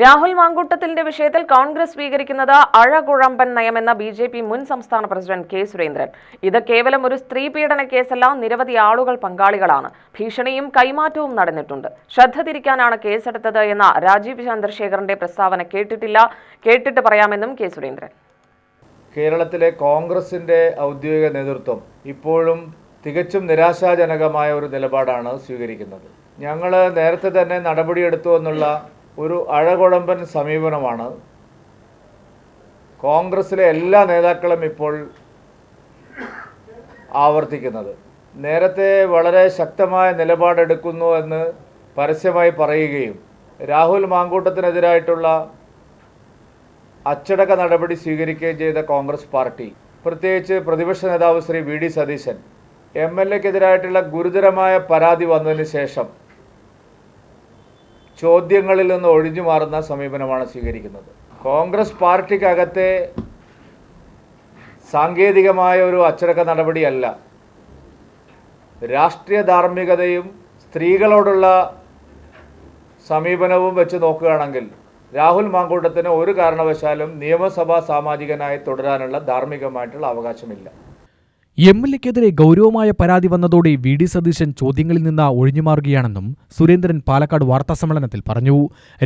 രാഹുൽ മാങ്കൂട്ടത്തിന്റെ വിഷയത്തിൽ കോൺഗ്രസ് സ്വീകരിക്കുന്നത് അഴകുഴമ്പൻ നയമെന്ന ബി ജെ പി മുൻ സംസ്ഥാന പ്രസിഡന്റ് കെ സുരേന്ദ്രൻ. ഇത് കേവലം ഒരു സ്ത്രീ പീഡന കേസല്ല നിരവധി ആളുകൾ പങ്കാളികളാണ്. ഭീഷണിയും കൈമാറ്റവും നടന്നിട്ടുണ്ട്. ശ്രദ്ധ തിരിക്കാനാണ് കേസെടുത്തത് എന്ന രാജീവ് ചന്ദ്രശേഖറിന്റെ പ്രസ്താവന കേട്ടിട്ടില്ല. കേട്ടിട്ട് പറയാമെന്നും കെ സുരേന്ദ്രൻ. കേരളത്തിലെ കോൺഗ്രസിന്റെ ഔദ്യോഗിക നേതൃത്വം ഇപ്പോഴും തികച്ചും നിരാശാജനകമായ ഒരു നിലപാടാണ് സ്വീകരിക്കുന്നത്. ഞങ്ങൾ നേരത്തെ തന്നെ നടപടിയെടുത്തു എന്നുള്ള ഒരു അഴകുഴമ്പൻ സമീപനമാണ്. കോൺഗ്രസിലെ എല്ലാ നേതാക്കളും ഇപ്പോൾ ആവർത്തിക്കുന്നത്. നേരത്തെ വളരെ ശക്തമായ നിലപാടെടുക്കുന്നു എന്ന് പരസ്യമായി പറയുകയും രാഹുൽ മാങ്കൂട്ടത്തിനെതിരായിട്ടുള്ള അച്ചടക്ക നടപടി സ്വീകരിക്കുകയും ചെയ്ത കോൺഗ്രസ് പാർട്ടി പ്രത്യേകിച്ച് പ്രതിപക്ഷ നേതാവ് Shri V D Satheesan M L എക്കെതിരായിട്ടുള്ള ഗുരുതരമായ പരാതി വന്നതിന് ശേഷം ചോദ്യങ്ങളിൽ നിന്ന് ഒഴിഞ്ഞു മാറുന്ന സമീപനമാണ് സ്വീകരിക്കുന്നത്. കോൺഗ്രസ് പാർട്ടിക്കകത്തെ സാങ്കേതികമായ ഒരു അച്ചടക്ക നടപടിയല്ല. രാഷ്ട്രീയ ധാർമ്മികതയും സ്ത്രീകളോടുള്ള സമീപനവും വെച്ച് നോക്കുകയാണെങ്കിൽ രാഹുൽ മാങ്കൂട്ടത്തിന് ഒരു കാരണവശാലും നിയമസഭാ സാമാജികനായി തുടരാനുള്ള ധാർമ്മികമായിട്ടുള്ള അവകാശമില്ല. എം എൽ എക്കെതിരെ ഗൗരവമായ പരാതി വന്നതോടെ വി ഡി സതീശൻ ചോദ്യങ്ങളിൽ നിന്ന് ഒഴിഞ്ഞുമാറുകയാണെന്നും സുരേന്ദ്രൻ പാലക്കാട് വാർത്താസമ്മേളനത്തിൽ പറഞ്ഞു.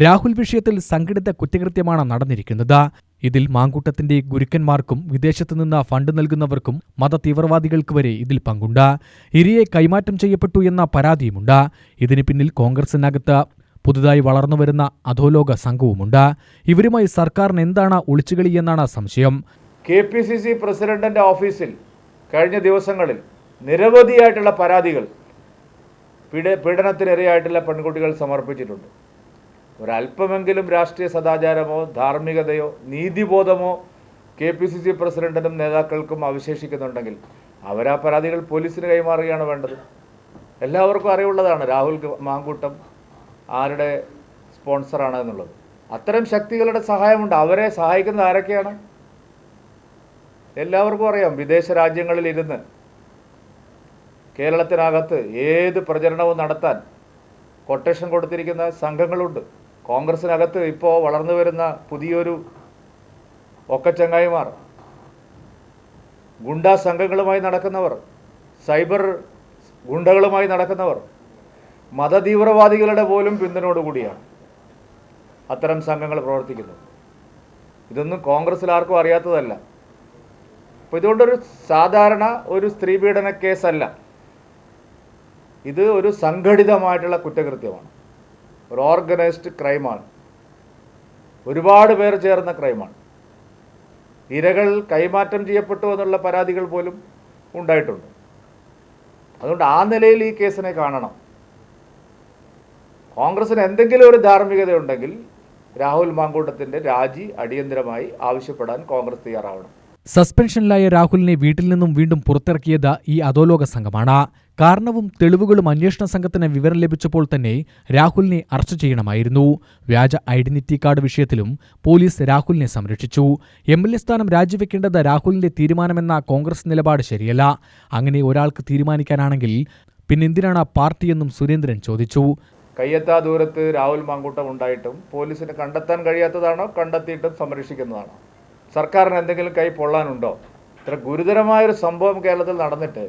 രാഹുൽ വിഷയത്തിൽ സംഘടിത കുറ്റകൃത്യമാണ് നടന്നിരിക്കുന്നത്. ഇതിൽ മാങ്കൂട്ടത്തിന്റെ ഗുരുക്കന്മാർക്കും വിദേശത്തുനിന്ന് ഫണ്ട് നൽകുന്നവർക്കും മത തീവ്രവാദികൾക്ക് വരെ ഇതിൽ പങ്കുണ്ട്. ഇരയെ കൈമാറ്റം ചെയ്യപ്പെട്ടു എന്ന പരാതിയുമുണ്ട്. ഇതിന് പിന്നിൽ കോൺഗ്രസിനകത്ത് പുതുതായി വളർന്നുവരുന്ന അധോലോക സംഘവുമുണ്ട്. ഇവരുമായി സർക്കാരിന് എന്താണ് ഒളിച്ചുകളി എന്നാണ് സംശയം. കെ പി സി സി പ്രസിഡന്റിന്റെ ഓഫീസിൽ കഴിഞ്ഞ ദിവസങ്ങളിൽ നിരവധിയായിട്ടുള്ള പരാതികൾ പീഡ പീഡനത്തിനിരയായിട്ടുള്ള പെൺകുട്ടികൾ സമർപ്പിച്ചിട്ടുണ്ട്. ഒരല്പമെങ്കിലും രാഷ്ട്രീയ സദാചാരമോ ധാർമ്മികതയോ നീതിബോധമോ കെ പി സി സി പ്രസിഡന്റിനും നേതാക്കൾക്കും അവശേഷിക്കുന്നുണ്ടെങ്കിൽ അവരാ പരാതികൾ പോലീസിന് കൈമാറുകയാണ് വേണ്ടത്. എല്ലാവർക്കും അറിവുള്ളതാണ് രാഹുൽ മാങ്കൂട്ടം ആരുടെ സ്പോൺസറാണ് എന്നുള്ളത്. അത്തരം ശക്തികളുടെ സഹായമുണ്ട്. അവരെ സഹായിക്കുന്നത് ആരൊക്കെയാണ്? എല്ലാവർക്കും അറിയാം വിദേശ രാജ്യങ്ങളിൽ ഇരുന്ന് കേരളത്തിനകത്ത് ഏത് പ്രചരണവും നടത്താൻ കൊട്ടേഷൻ കൊടുത്തിരിക്കുന്ന സംഘങ്ങളുണ്ട്. കോൺഗ്രസിനകത്ത് ഇപ്പോൾ വളർന്നു വരുന്ന പുതിയൊരു ഒക്കച്ചങ്ങായിമാർ ഗുണ്ടാ സംഘങ്ങളുമായി നടക്കുന്നവർ സൈബർ ഗുണ്ടകളുമായി നടക്കുന്നവർ മതതീവ്രവാദികളുടെ പോലും പിന്തുണയോടുകൂടിയാണ് അത്തരം സംഘങ്ങൾ പ്രവർത്തിക്കുന്നത്. ഇതൊന്നും കോൺഗ്രസ്സിൽ ആർക്കും അറിയാത്തതല്ല. അപ്പോൾ ഇതുകൊണ്ടൊരു സാധാരണ ഒരു സ്ത്രീ പീഡന കേസല്ല. ഇത് ഒരു സംഘടിതമായിട്ടുള്ള കുറ്റകൃത്യമാണ്. ഒരു ഓർഗനൈസ്ഡ് ക്രൈമാണ്. ഒരുപാട് പേർ ചേർന്ന ക്രൈമാണ്. ഇരകൾ കൈമാറ്റം ചെയ്യപ്പെട്ടു എന്നുള്ള പരാതികൾ പോലും ഉണ്ടായിട്ടുണ്ട്. അതുകൊണ്ട് ആ നിലയിൽ ഈ കേസിനെ കാണണം. കോൺഗ്രസിന് എന്തെങ്കിലും ഒരു ധാർമ്മികതയുണ്ടെങ്കിൽ രാഹുൽ മാങ്കൂട്ടത്തിന്റെ രാജി അടിയന്തരമായി ആവശ്യപ്പെടാൻ കോൺഗ്രസ് തയ്യാറാവണം. സസ്പെൻഷനിലായ രാഹുലിനെ വീട്ടിൽ നിന്നും വീണ്ടും പുറത്തിറക്കിയത് ഈ അധോലോക സംഘമാണ്. കാരണവും തെളിവുകളും അന്വേഷണ സംഘത്തിന് വിവരം ലഭിച്ചപ്പോൾ തന്നെ രാഹുലിനെ അറസ്റ്റ് ചെയ്യണമായിരുന്നു. വ്യാജ ഐഡന്റിറ്റി കാർഡ് വിഷയത്തിലും പോലീസ് രാഹുലിനെ സംരക്ഷിച്ചു. എം എൽ എ സ്ഥാനം രാജിവെക്കേണ്ടത് രാഹുലിന്റെ തീരുമാനമെന്ന കോൺഗ്രസ് നിലപാട് ശരിയല്ല. അങ്ങനെ ഒരാൾക്ക് തീരുമാനിക്കാനാണെങ്കിൽ പിന്നെന്തിനാണ് പാർട്ടിയെന്നും സുരേന്ദ്രൻ ചോദിച്ചു. കയ്യെത്താ ദൂരത്ത് രാഹുൽ മാങ്കൂട്ടം ഉണ്ടായിട്ടും പോലീസിന് കണ്ടെത്താൻ കഴിയാത്തതാണോ? കണ്ടെത്തിയിട്ടും സംരക്ഷിക്കുന്നതാണോ? സർക്കാരിന് എന്തെങ്കിലും കൈ പൊള്ളാനുണ്ടോ? ഇത്ര ഗുരുതരമായൊരു സംഭവം കേരളത്തിൽ നടന്നിട്ട്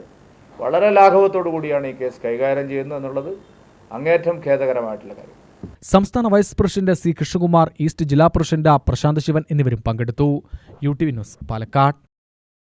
വളരെ ലാഘവത്തോടു കൂടിയാണ് ഈ കേസ് കൈകാര്യം ചെയ്യുന്നത് എന്നുള്ളത് അങ്ങേറ്റം ഖേദകരമായിട്ടുള്ള കാര്യം. സംസ്ഥാന vice president C Krishnakumar east ജില്ലാ പ്രസിഡന്റ് പ്രശാന്ത് ശിവൻ എന്നിവരും പങ്കെടുത്തു. U T news Palakkad.